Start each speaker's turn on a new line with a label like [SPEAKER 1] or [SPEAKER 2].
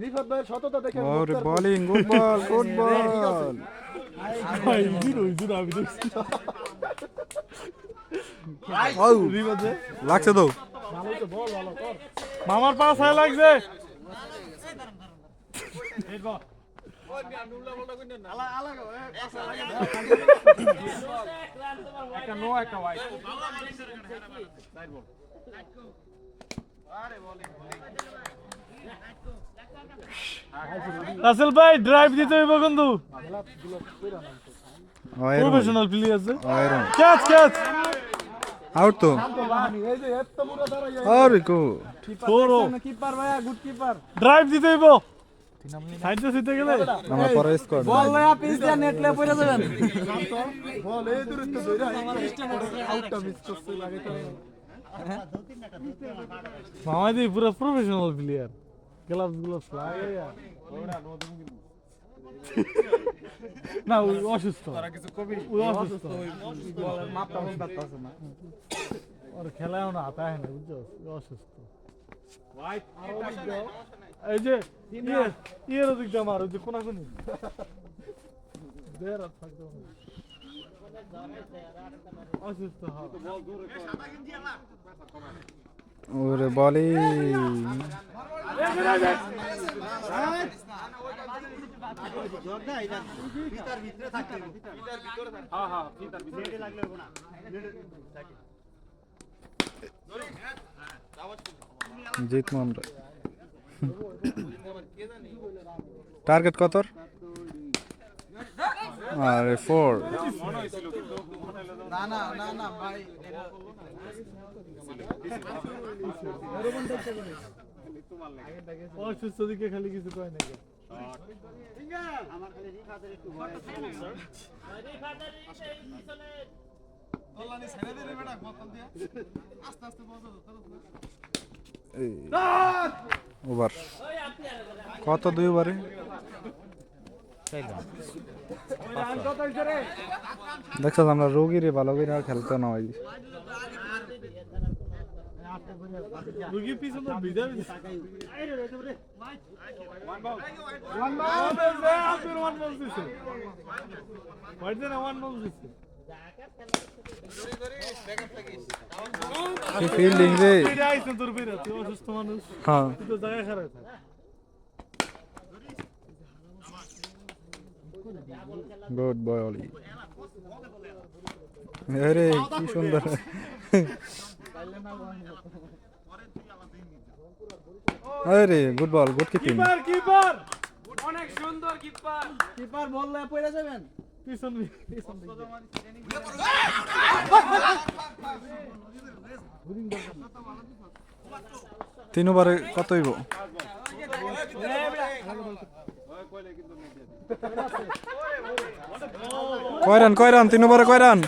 [SPEAKER 1] রিফাত ভাইয়ের সততা দেখে
[SPEAKER 2] ওরে bowling good ball good ball লাগছে তো
[SPEAKER 3] মামার পাশ হয়ে লাগছে একটা নো একটা হোয়াইট রাসেল ভাই ড্রাইভ দিতে হইব কিন্তু প্রফেশনাল প্লেয়ার আছে। ক্যাচ ক্যাচ
[SPEAKER 2] আউট তো। আরে কো।
[SPEAKER 1] কিপার ভাইয়া গুড কিপার
[SPEAKER 3] ড্রাইভ দিতে হইব। সাইডে দিতে গেলে?
[SPEAKER 2] আমার পরে
[SPEAKER 1] বল ভাইয়া পিস দিয়া নেটলে পড়ে যাবেন। বল এই দূরত্ব ধরে আউটটা মিস করছে লাগে তো।
[SPEAKER 3] মামাদি পুরো প্রফেশনাল প্লেয়ার গ্লাভস না অসুস্থ।
[SPEAKER 1] মাপটা না।
[SPEAKER 3] ওর খেলায় না হয় না বুঝছ? অসুস্থ। এই যে ইয়ে ইয়ের ওদিক দিয়ে আমার ওই যে কোনাকুনি দেড় হাত থাকতে হবে। অসুস্থ
[SPEAKER 2] ওরে বোলিং। জিতবো আমরা টার্গেট কত আরে ফোর
[SPEAKER 1] না না না না ভাই
[SPEAKER 3] অসুস্থ দিকে খালি কিছু কয় না কেউ।
[SPEAKER 2] ওভার কত দুই ওভারে দেখছ আমরা রোগীরে ভালো করে আর খেলতে না হয়
[SPEAKER 3] ওয়ান বল ওয়ান বল দিছে হোয়াইট দেন ওয়ান বল দিছে
[SPEAKER 2] কি ফিল্ডিং রে
[SPEAKER 3] তোর বেরা তুই অসুস্থ মানুষ।
[SPEAKER 2] হ্যাঁ।
[SPEAKER 3] তুই তো জায়গায় খারাপ
[SPEAKER 2] গুড বয় অলি আরে কি সুন্দর। আরে good ball good keeping
[SPEAKER 3] keeper keeper!
[SPEAKER 1] Keeper. Ball লয়ে পড়ে যাবেন।
[SPEAKER 3] পিছন পিছন।
[SPEAKER 2] তিন ওভারে কত হইব? কয় রান কয় রান? তিন কয় রান?